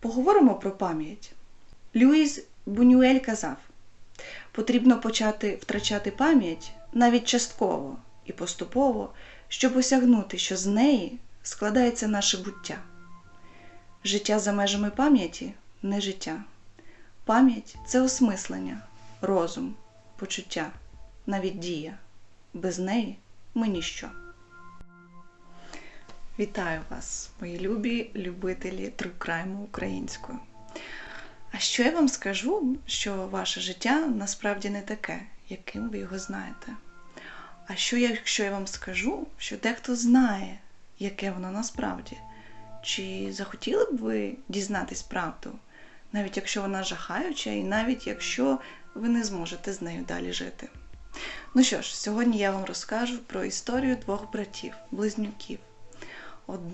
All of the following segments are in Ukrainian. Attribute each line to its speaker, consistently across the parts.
Speaker 1: Поговоримо про пам'ять. Люїс Бунюель казав: потрібно почати втрачати пам'ять навіть частково і поступово, щоб осягнути, що з неї складається наше буття. Життя за межами пам'яті не життя. Пам'ять це осмислення, розум, почуття, навіть дія. Без неї ми ніщо. Вітаю вас, мої любі любителі трукрайму українською. А що я вам скажу, що ваше життя насправді не таке, яким ви його знаєте. А що якщо я вам скажу, що дехто знає, яке воно насправді? Чи захотіли б ви дізнатись правду, навіть якщо вона жахаюча, і навіть якщо ви не зможете з нею далі жити? Ну що ж, сьогодні я вам розкажу про історію двох братів, близнюків,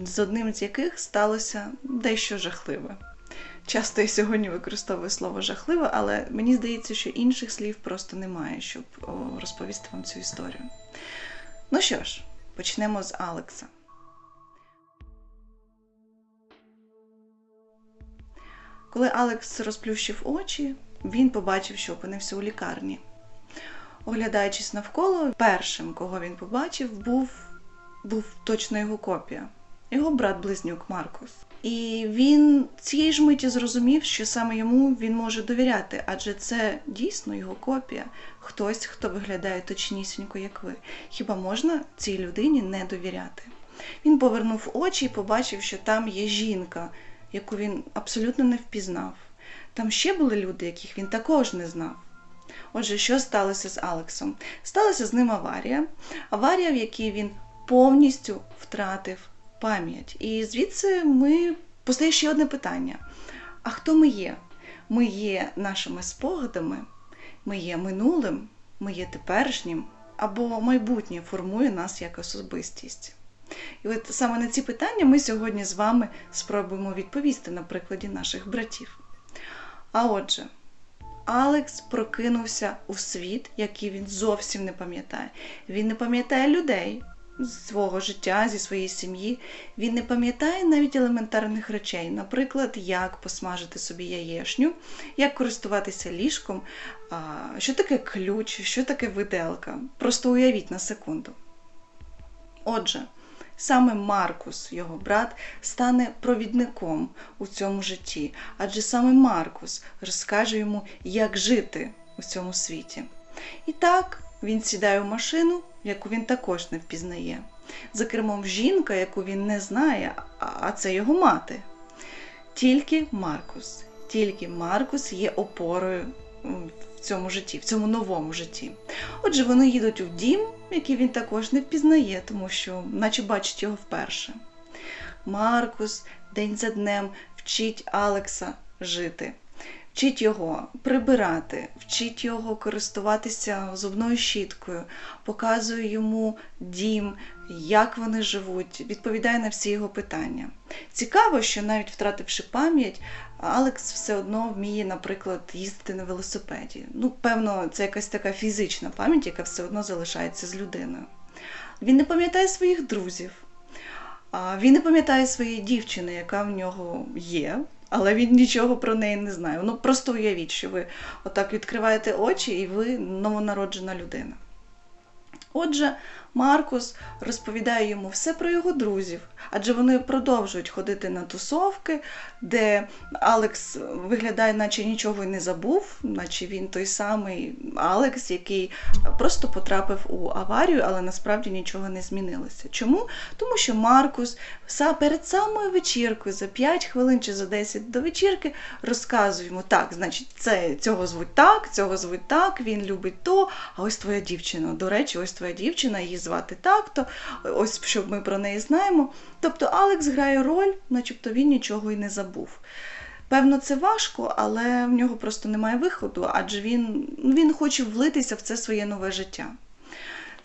Speaker 1: з одним з яких сталося дещо жахливе. Часто я сьогодні використовую слово жахливе, але мені здається, що інших слів просто немає, щоб розповісти вам цю історію. Ну що ж, почнемо з Алекса. Коли Алекс розплющив очі, він побачив, що опинився у лікарні. Оглядаючись навколо, першим, кого він побачив, був, був точно його копія, його брат-близнюк Маркус. І він цієї ж миті зрозумів, що саме йому він може довіряти, адже це дійсно його копія, хтось, хто виглядає точнісінько, як ви. Хіба можна цій людині не довіряти? Він повернув очі і побачив, що там є жінка, яку він абсолютно не впізнав. Там ще були люди, яких він також не знав. Отже, що сталося з Алексом? Сталася з ним аварія, аварія, в якій він повністю втратив пам'ять. І звідси ми постає ще одне питання: а хто ми є? Ми є нашими спогадами, ми є минулим, ми є теперішнім, або майбутнє формує нас як особистість. І от саме на ці питання ми сьогодні з вами спробуємо відповісти на прикладі наших братів. А отже, Алекс прокинувся у світ, який він зовсім не пам'ятає. Він не пам'ятає людей з свого життя, зі своєї сім'ї. Він не пам'ятає навіть елементарних речей, наприклад, як посмажити собі яєшню, як користуватися ліжком, що таке ключ, що таке виделка. Просто уявіть на секунду. Отже, саме Маркус, його брат, стане провідником у цьому житті, адже саме Маркус розкаже йому, як жити у цьому світі. І так він сідає в машину, яку він також не впізнає. За кермом жінка, яку він не знає, а- це його мати. Тільки Маркус, тільки Маркус є опорою в цьому житті, в цьому новому житті. Отже, вони їдуть у дім, який він також не впізнає, тому що, наче бачить його вперше. Маркус день за днем вчить Алекса жити, вчить його прибирати, вчить його користуватися зубною щіткою, показує йому дім, як вони живуть, відповідає на всі його питання. Цікаво, що навіть втративши пам'ять, Алекс все одно вміє, наприклад, їздити на велосипеді. Ну, певно, це якась така фізична пам'ять, яка все одно залишається з людиною. Він не пам'ятає своїх друзів, він не пам'ятає своєї дівчини, яка в нього є, але він нічого про неї не знає. Ну просто уявіть, що ви отак відкриваєте очі і ви новонароджена людина. Отже, Маркус розповідає йому все про його друзів, адже вони продовжують ходити на тусовки, де Алекс виглядає, наче нічого й не забув, наче він той самий Алекс, який просто потрапив у аварію, але насправді нічого не змінилося. Чому? Тому що Маркус перед самою вечіркою за 5 хвилин чи за 10 до вечірки розказує йому, так, значить, це, цього звуть так, цього звуть так, він любить то, а ось твоя дівчина. До речі, ось твоя дівчина, її звати так-то, ось що ми про неї знаємо. Тобто Алекс грає роль, начебто він нічого й не забув. Певно, це важко, але в нього просто немає виходу, адже він, він хоче влитися в це своє нове життя.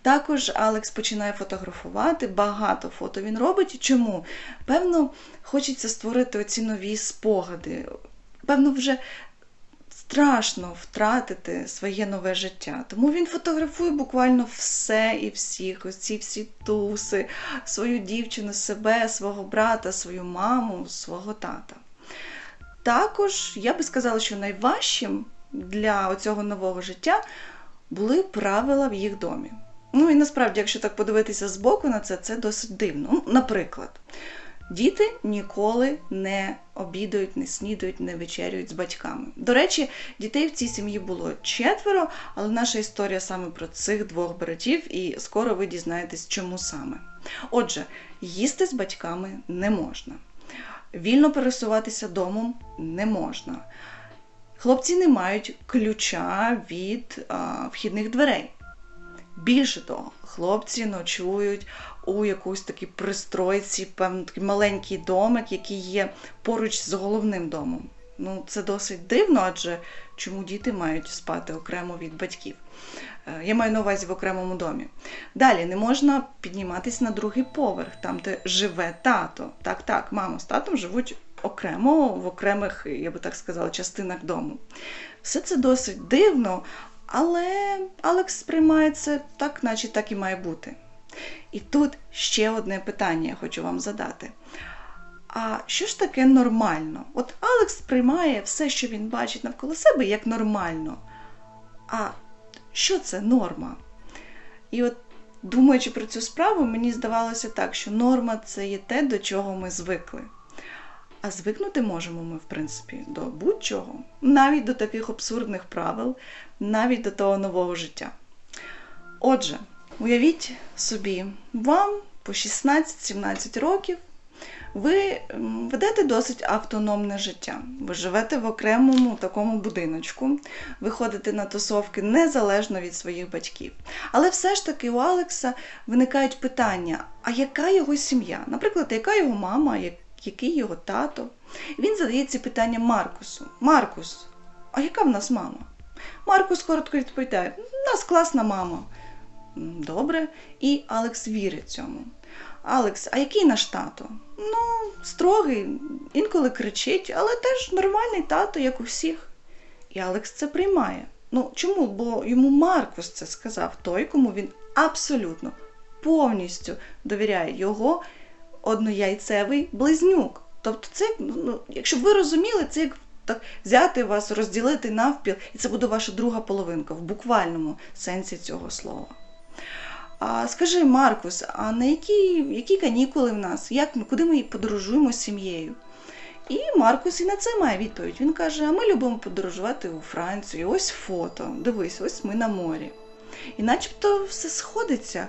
Speaker 1: Також Алекс починає фотографувати, багато фото він робить. Чому? Певно, хочеться створити оці нові спогади. Певно, вже страшно втратити своє нове життя. Тому він фотографує буквально все і всіх, ось ці всі туси, свою дівчину, себе, свого брата, свою маму, свого тата. також я би сказала, що найважчим для цього нового життя були правила в їх домі. Ну і насправді, якщо так подивитися збоку на це, це досить дивно. Ну, наприклад, діти ніколи не обідають, не снідають, не вечерюють з батьками. До речі, дітей в цій сім'ї було четверо, але наша історія саме про цих двох братів, і скоро ви дізнаєтесь, чому саме. Отже, їсти з батьками не можна. Вільно пересуватися домом не можна. Хлопці не мають ключа від а, вхідних дверей. Більше того, хлопці ночують у якусь такій пристройці, певно, такий маленький домик, який є поруч з головним домом. Ну, це досить дивно, адже чому діти мають спати окремо від батьків. Е, Я маю на увазі в окремому домі. Далі не можна підніматись на другий поверх, там, де живе тато. Так, так, мама з татом живуть окремо, в окремих, я би так сказала, частинах дому. Все це досить дивно, але Алекс сприймає це так, наче так і має бути. І тут ще одне питання я хочу вам задати. А що ж таке нормально? От Алекс сприймає все, що він бачить навколо себе, як нормально. А що це норма? І от, думаючи про цю справу, мені здавалося так, що норма це є те, до чого ми звикли. А звикнути можемо ми, в принципі, до будь-чого, навіть до таких абсурдних правил, навіть до того нового життя. Отже, уявіть собі, вам по 16-17 років ви ведете досить автономне життя. Ви живете в окремому такому будиночку, ви ходите на тусовки незалежно від своїх батьків. Але все ж таки у Алекса виникають питання: а яка його сім'я? Наприклад, яка його мама, який його тато? Він задає ці питання Маркусу. Маркус, а яка в нас мама? Маркус коротко відповідає: у нас класна мама. Добре. І Алекс вірить цьому. Алекс, а який наш тато? Ну, строгий, інколи кричить, але теж нормальний тато, як у всіх. І Алекс це приймає. Ну чому? Бо йому Маркус це сказав, той, кому він абсолютно повністю довіряє його однояйцевий близнюк. Тобто, це, ну, якщо ви розуміли, це як так взяти вас, розділити навпіл, і це буде ваша друга половинка в буквальному сенсі цього слова. А скажи, Маркус, а на які, які канікули в нас? Як ми, куди ми подорожуємо з сім'єю? І Маркус і на це має відповідь. Він каже: а ми любимо подорожувати у Францію. Ось фото. Дивись, ось ми на морі. І начебто все сходиться,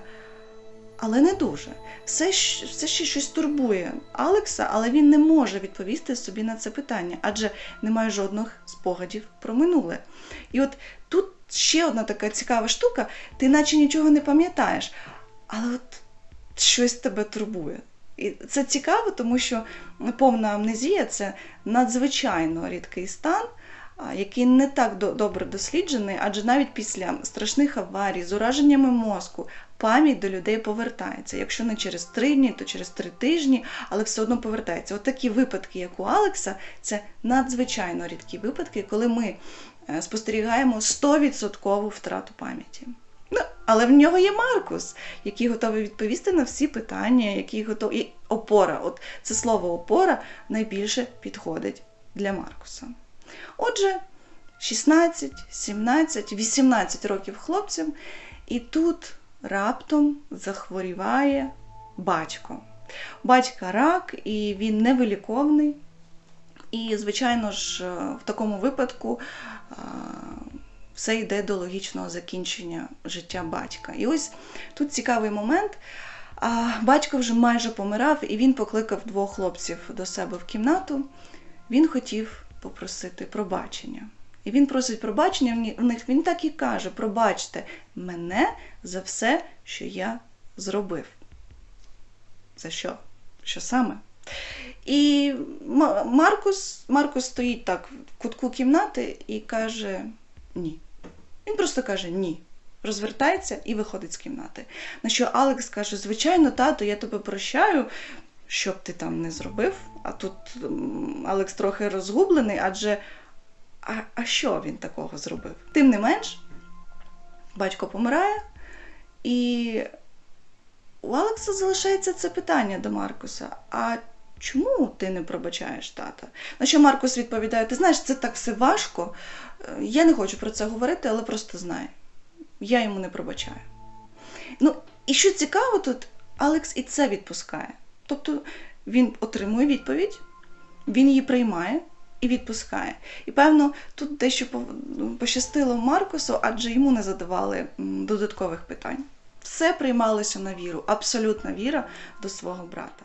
Speaker 1: але не дуже. Все, все ще щось турбує Алекса, але він не може відповісти собі на це питання, адже немає жодних спогадів про минуле. І от тут ще одна така цікава штука: ти наче нічого не пам'ятаєш, але от щось тебе турбує. І це цікаво, тому що повна амнезія це надзвичайно рідкий стан, який не так до- добре досліджений, адже навіть після страшних аварій з ураженнями мозку пам'ять до людей повертається. Якщо не через три дні, то через три тижні, але все одно повертається. От такі випадки, як у Алекса, це надзвичайно рідкі випадки, коли ми е, спостерігаємо 100% втрату пам'яті. Ну, але в нього є Маркус, який готовий відповісти на всі питання, який готовий. І опора. От це слово опора найбільше підходить для Маркуса. Отже, 16, 17, 18 років хлопцям, і тут раптом захворіває батько. Батька рак, і він невиліковний. І, звичайно ж, е, в такому випадку все йде до логічного закінчення життя батька. І ось тут цікавий момент. Батько вже майже помирав, і він покликав двох хлопців до себе в кімнату. Він хотів попросити пробачення. І він просить пробачення в них. Він так і каже: пробачте мене за все, що я зробив. За що? Що саме? І Маркус, Маркус стоїть так в кутку кімнати і каже ні. Він просто каже ні. Розвертається і виходить з кімнати. На що Алекс каже: Звичайно, тато, я тебе прощаю, що б ти там не зробив. А тут Алекс трохи розгублений, адже а, а що він такого зробив? Тим не менш, батько помирає, і у Алекса залишається це питання до Маркуса: а Чому ти не пробачаєш тата? На що Маркус відповідає: Ти знаєш, це так все важко. Е, Я не хочу про це говорити, але просто знай. Я йому не пробачаю. Ну, і що цікаво тут, Алекс і це відпускає. Тобто він отримує відповідь, він її приймає і відпускає. І певно, тут дещо пов- пощастило Маркусу, адже йому не задавали додаткових питань. Все приймалося на віру, абсолютна віра до свого брата.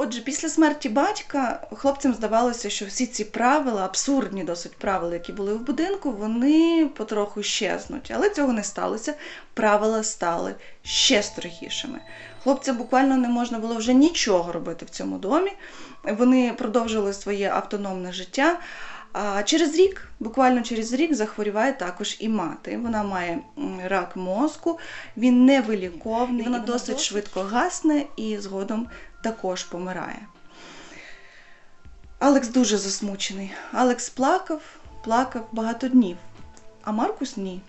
Speaker 1: Отже, після смерті батька хлопцям здавалося, що всі ці правила, абсурдні досить правила, які були в будинку, вони потроху щезнуть. Але цього не сталося. Правила стали ще строгішими. Хлопцям буквально не можна було вже нічого робити в цьому домі. Вони продовжили своє автономне життя. А через рік, буквально через рік, захворіває також і мати. Вона має рак мозку, він невиліковний, вона досить швидко гасне і згодом також помирає. Алекс дуже засмучений. Алекс плакав, плакав багато днів, а Маркус ні.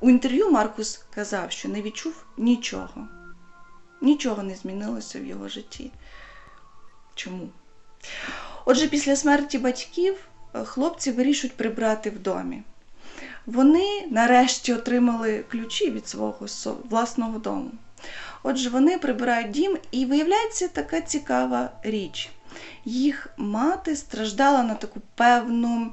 Speaker 1: У інтерв'ю Маркус казав, що не відчув нічого. Нічого не змінилося в його житті. Чому? Отже, після смерті батьків е, хлопці вирішують прибрати в домі. Вони нарешті отримали ключі від свого власного дому. Отже, вони прибирають дім, і виявляється така цікава річ. Їх мати страждала на таку певну,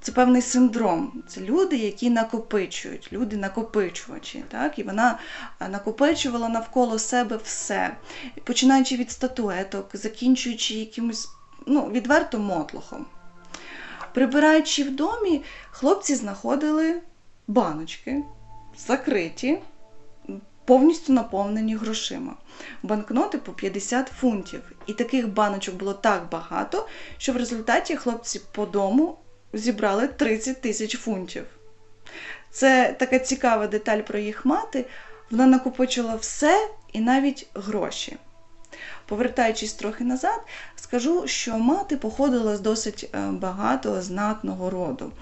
Speaker 1: це певний синдром. Це люди, які накопичують, люди накопичувачі. Так? І вона накопичувала навколо себе все, починаючи від статуеток, закінчуючи якимось ну, відверто мотлохом. Прибираючи в домі, хлопці знаходили баночки, закриті, повністю наповнені грошима. Банкноти по 50 фунтів. І таких баночок було так багато, що в результаті хлопці по дому зібрали 30 тисяч фунтів. Це така цікава деталь про їх мати. Вона накопичила все і навіть гроші. Повертаючись трохи назад, скажу, що мати походила з досить багато багатого знатного роду.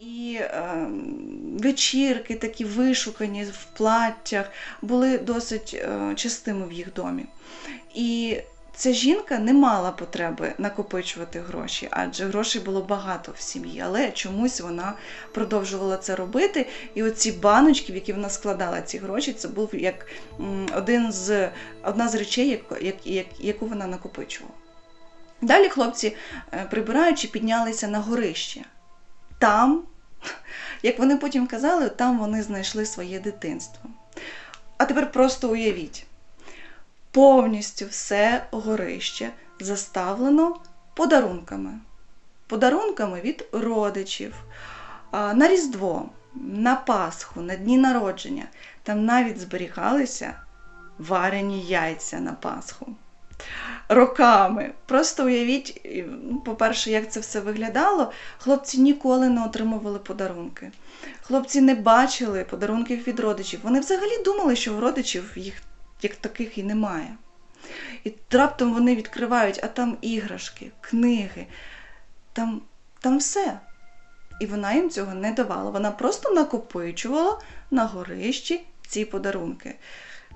Speaker 1: І е, вечірки, такі вишукані в платтях, були досить е, частими в їх домі. І ця жінка не мала потреби накопичувати гроші, адже грошей було багато в сім'ї, але чомусь вона продовжувала це робити. І оці баночки, в які вона складала ці гроші, це був як один з, одна з речей, як, як, як, яку вона накопичувала. Далі хлопці, е, прибираючи, піднялися на горище. Там, як вони потім казали, там вони знайшли своє дитинство. А тепер просто уявіть, повністю все горище заставлено подарунками. Подарунками від родичів, на Різдво, на Пасху, на дні народження. Там навіть зберігалися варені яйця на Пасху. Роками. Просто уявіть, ну, по-перше, як це все виглядало. Хлопці ніколи не отримували подарунки. Хлопці не бачили подарунків від родичів. Вони взагалі думали, що у родичів їх як таких і немає. І раптом вони відкривають, а там іграшки, книги, там, там все. І вона їм цього не давала. Вона просто накопичувала на горищі ці подарунки.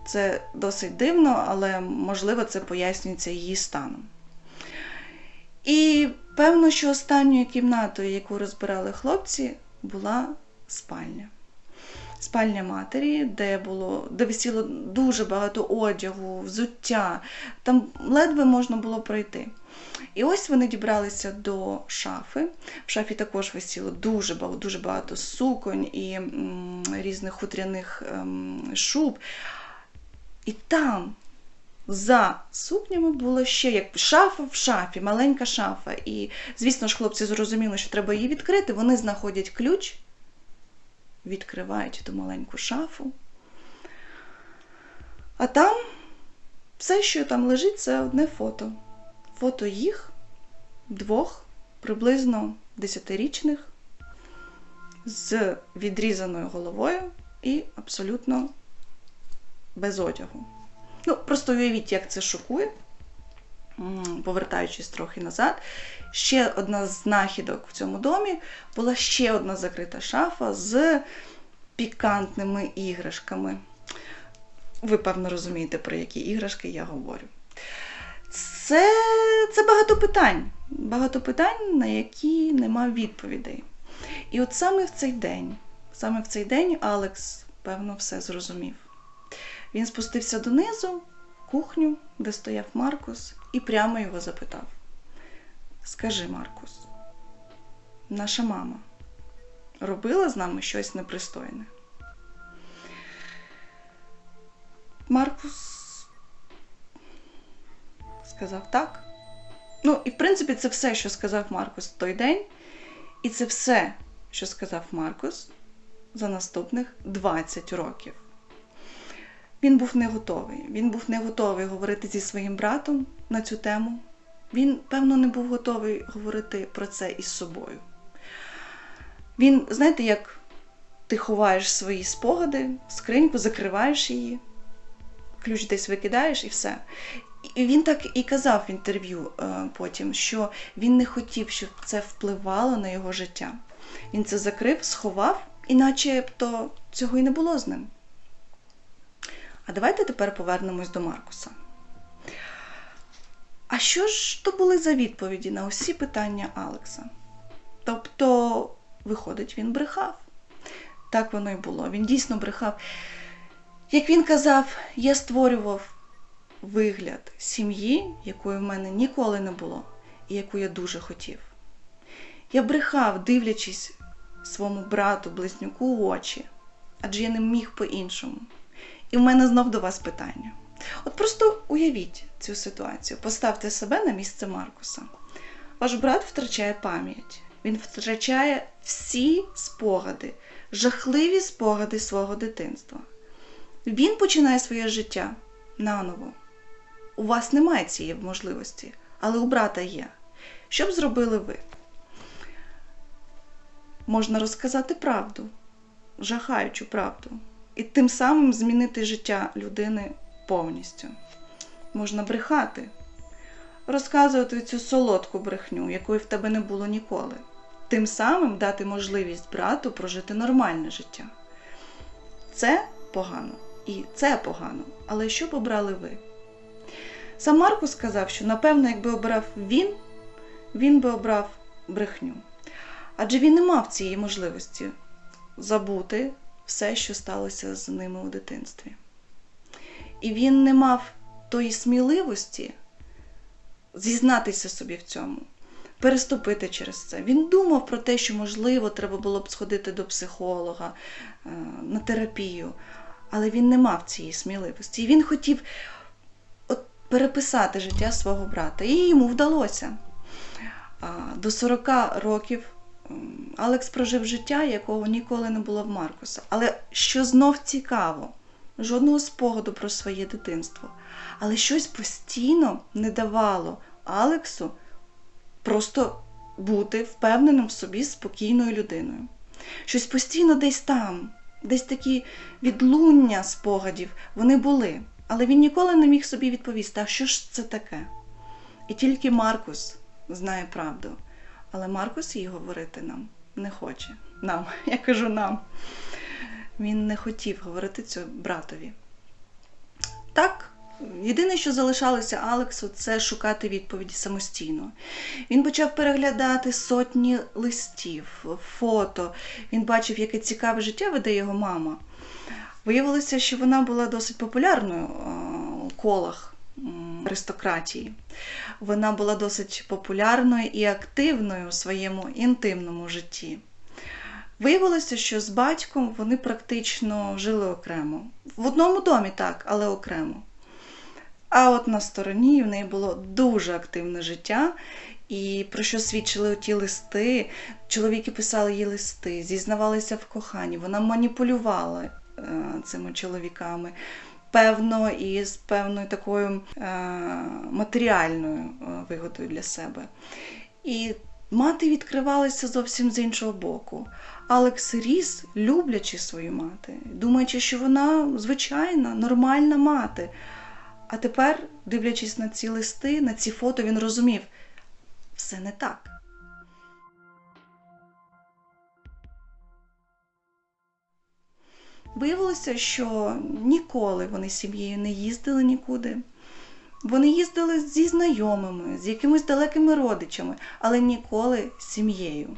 Speaker 1: Це досить дивно, але можливо це пояснюється її станом. І певно, що останньою кімнатою, яку розбирали хлопці, була спальня. Спальня матері, де було, де висіло дуже багато одягу, взуття, там ледве можна було пройти. І ось вони дібралися до шафи. В шафі також висіло дуже багато, дуже багато суконь і м, різних хутряних ем, шуб. І там за сукнями було ще як шафа в шафі, маленька шафа. І, звісно ж, хлопці зрозуміли, що треба її відкрити. Вони знаходять ключ, відкривають ту маленьку шафу. А там все, що там лежить, це одне фото. Фото їх, двох, приблизно десятирічних, з відрізаною головою і абсолютно без одягу. Ну, просто уявіть, як це шокує. Повертаючись трохи назад, ще одна з знахідок в цьому домі була ще одна закрита шафа з пікантними іграшками. Ви, певно, розумієте, про які іграшки я говорю. Це, це багато питань. Багато питань, на які нема відповідей. І от саме в цей день, саме в цей день Алекс, певно, все зрозумів. Він спустився донизу, в кухню, де стояв Маркус, і прямо його запитав: Скажи, Маркус, наша мама робила з нами щось непристойне? Маркус сказав так. Ну, і в принципі, це все, що сказав Маркус в той день, і це все, що сказав Маркус за наступних 20 років. Він був не готовий. Він був не готовий говорити зі своїм братом на цю тему. Він, певно, не був готовий говорити про це із собою. Він, знаєте, як ти ховаєш свої спогади, скриньку, закриваєш її, ключ десь викидаєш і все. І він так і казав в інтерв'ю е, потім, що він не хотів, щоб це впливало на його життя. Він це закрив, сховав, і начебто цього і не було з ним. А давайте тепер повернемось до Маркуса. А що ж то були за відповіді на усі питання Алекса? Тобто, виходить, він брехав. Так воно і було. Він дійсно брехав. Як він казав, я створював вигляд сім'ї, якої в мене ніколи не було, і яку я дуже хотів. Я брехав, дивлячись своєму брату, близнюку у очі, адже я не міг по-іншому. І в мене знов до вас питання. От просто уявіть цю ситуацію, поставте себе на місце Маркуса. Ваш брат втрачає пам'ять, він втрачає всі спогади, жахливі спогади свого дитинства. Він починає своє життя наново. У вас немає цієї можливості, але у брата є. Що б зробили ви? Можна розказати правду, жахаючу правду, і тим самим змінити життя людини повністю. Можна брехати, розказувати цю солодку брехню, якої в тебе не було ніколи, тим самим дати можливість брату прожити нормальне життя. Це погано і це погано, але що б обрали ви? Сам Маркус сказав, що напевно, якби обрав він, він би обрав брехню. Адже він не мав цієї можливості забути все, що сталося з ними у дитинстві. І він не мав тої сміливості зізнатися собі в цьому, переступити через це. Він думав про те, що, можливо, треба було б сходити до психолога е, на терапію, але він не мав цієї сміливості. І він хотів от переписати життя свого брата. І йому вдалося. До 40 років Алекс прожив життя, якого ніколи не було в Маркуса. Але що знов цікаво, жодного спогаду про своє дитинство. Але щось постійно не давало Алексу просто бути впевненим в собі спокійною людиною. Щось постійно десь там, десь такі відлуння спогадів вони були. Але він ніколи не міг собі відповісти, а що ж це таке? І тільки Маркус знає правду. Але Маркус її говорити нам не хоче. Нам, я кажу нам. Він не хотів говорити цьому братові. Так, єдине, що залишалося Алексу, це шукати відповіді самостійно. Він почав переглядати сотні листів, фото. Він бачив, яке цікаве життя веде його мама. Виявилося, що вона була досить популярною у колах аристократії. Вона була досить популярною і активною у своєму інтимному житті. Виявилося, що з батьком вони практично жили окремо. В одному домі, так, але окремо. А от на стороні в неї було дуже активне життя, і про що свідчили ті листи. Чоловіки писали їй листи, зізнавалися в коханні, вона маніпулювала е, цими чоловіками певно, і з певною такою е, матеріальною е, вигодою для себе. І мати відкривалася зовсім з іншого боку. Алекс ріс, люблячи свою мати, думаючи, що вона звичайна, нормальна мати. А тепер, дивлячись на ці листи, на ці фото, він розумів, все не так. Виявилося, що ніколи вони з сім'єю не їздили нікуди. Вони їздили зі знайомими, з якимись далекими родичами, але ніколи з сім'єю.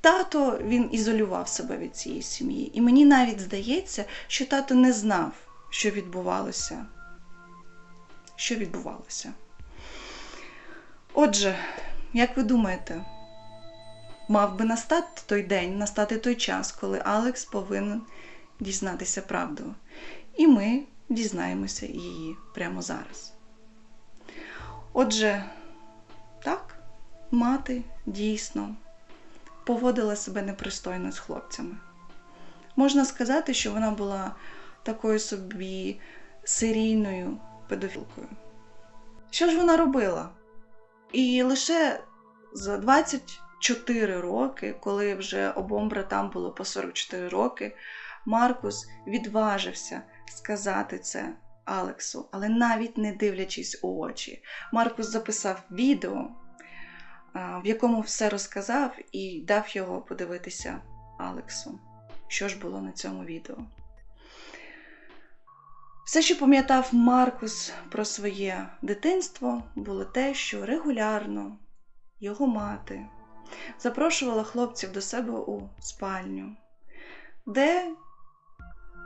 Speaker 1: Тато він ізолював себе від цієї сім'ї. І мені навіть здається, що тато не знав, що відбувалося. Що відбувалося. Отже, як ви думаєте, мав би настати той день, настати той час, коли Алекс повинен дізнатися правду. І ми дізнаємося її прямо зараз. Отже, так, мати дійсно поводила себе непристойно з хлопцями. Можна сказати, що вона була такою собі серійною педофілкою. Що ж вона робила? І лише за 24 роки, коли вже обом братам було по 44 роки, Маркус відважився сказати це Алексу, але навіть не дивлячись у очі. Маркус записав відео, в якому все розказав, і дав його подивитися Алексу. Що ж було на цьому відео? Все, що пам'ятав Маркус про своє дитинство, було те, що регулярно його мати запрошувала хлопців до себе у спальню, де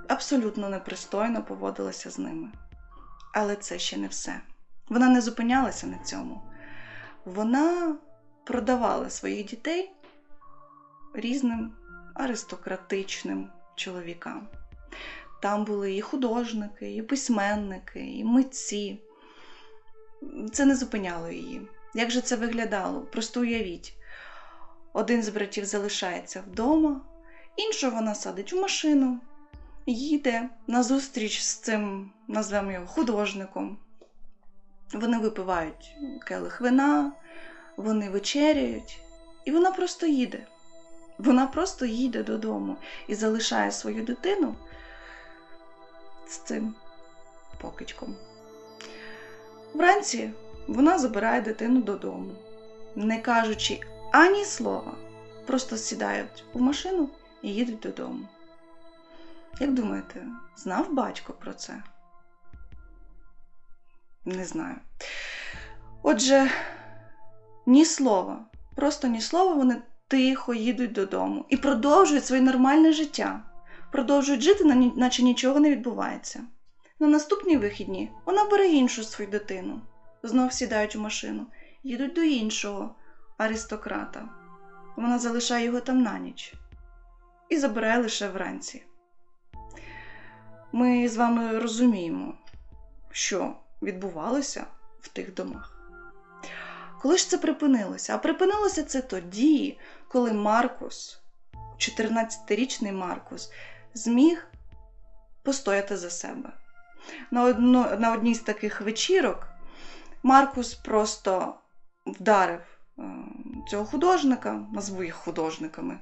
Speaker 1: абсолютно непристойно поводилася з ними. Але це ще не все. Вона не зупинялася на цьому. Вона продавала своїх дітей різним аристократичним чоловікам. Там були і художники, і письменники, і митці. Це не зупиняло її. Як же це виглядало? Просто уявіть, один з братів залишається вдома, іншого вона садить в машину, їде на зустріч з цим, назвемо його, художником. Вони випивають келих вина, вони вечеряють, і вона просто їде. Вона просто їде додому і залишає свою дитину з цим покидьком. Вранці вона забирає дитину додому, не кажучи ані слова, просто сідають у машину і їдуть додому. Як думаєте, знав батько про це? Не знаю. Отже, ні слова, просто ні слова, вони тихо їдуть додому і продовжують своє нормальне життя продовжують жити, наче нічого не відбувається. На наступні вихідні вона бере іншу свою дитину, знов сідають у машину, їдуть до іншого аристократа. Вона залишає його там на ніч і забирає лише вранці. Ми з вами розуміємо, що відбувалося в тих домах. Коли ж це припинилося? А припинилося це тоді, коли Маркус, 14-річний Маркус, зміг постояти за себе. На, одно, на одній з таких вечірок Маркус просто вдарив е, цього художника, назву їх художниками.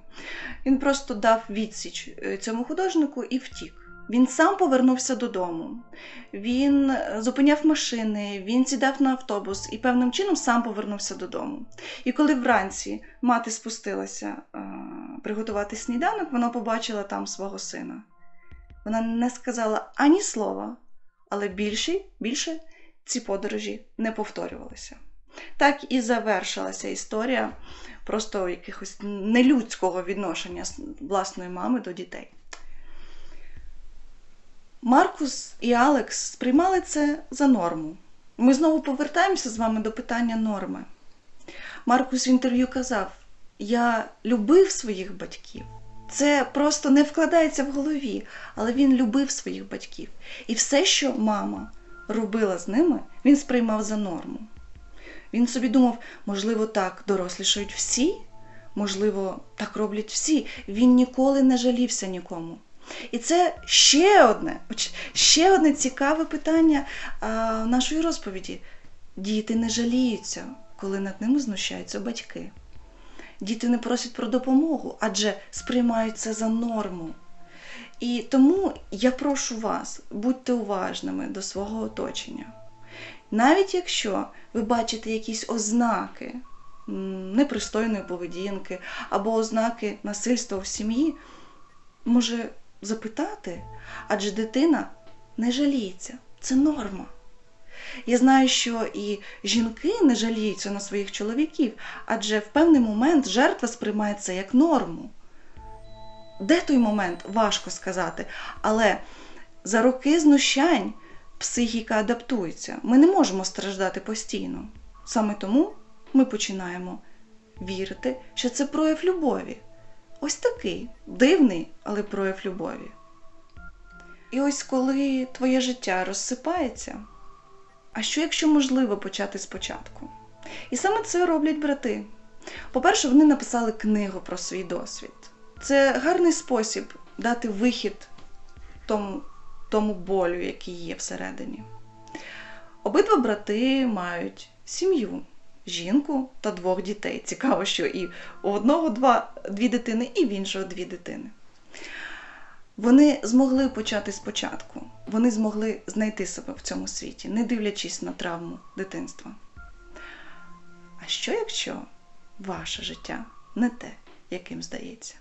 Speaker 1: Він просто дав відсіч е, цьому художнику і втік. Він сам повернувся додому, він е, зупиняв машини, він сідав на автобус і певним чином сам повернувся додому. І коли вранці мати спустилася е, приготувати сніданок, вона побачила там свого сина. Вона не сказала ані слова, але більше, більше ці подорожі не повторювалися. Так і завершилася історія просто якихось нелюдського відношення власної мами до дітей. Маркус і Алекс сприймали це за норму. Ми знову повертаємося з вами до питання норми. Маркус в інтерв'ю казав: Я любив своїх батьків. Це просто не вкладається в голові, але він любив своїх батьків. І все, що мама робила з ними, він сприймав за норму. Він собі думав, можливо, так дорослішають всі, можливо, так роблять всі. Він ніколи не жалівся нікому. І це ще одне ще одне цікаве питання нашої розповіді. Діти не жаліються, коли над ними знущаються батьки. Діти не просять про допомогу, адже сприймають це за норму. І тому я прошу вас, будьте уважними до свого оточення. Навіть якщо ви бачите якісь ознаки непристойної поведінки або ознаки насильства в сім'ї, може, запитати, адже дитина не жаліється. Це норма. Я знаю, що і жінки не жаліються на своїх чоловіків, адже в певний момент жертва сприймається як норму. Де той момент, важко сказати, але за роки знущань психіка адаптується. Ми не можемо страждати постійно. Саме тому ми починаємо вірити, що це прояв любові. Ось такий дивний, але прояв любові. І ось коли твоє життя розсипається, а що якщо можливо почати спочатку? І саме це роблять брати. По-перше, вони написали книгу про свій досвід. Це гарний спосіб дати вихід тому, тому болю, який є всередині. Обидва брати мають сім'ю, жінку та двох дітей. Цікаво, що і у одного два, дві дитини, і в іншого дві дитини. Вони змогли почати спочатку. Вони змогли знайти себе в цьому світі, не дивлячись на травму дитинства. А що якщо ваше життя не те, яким здається?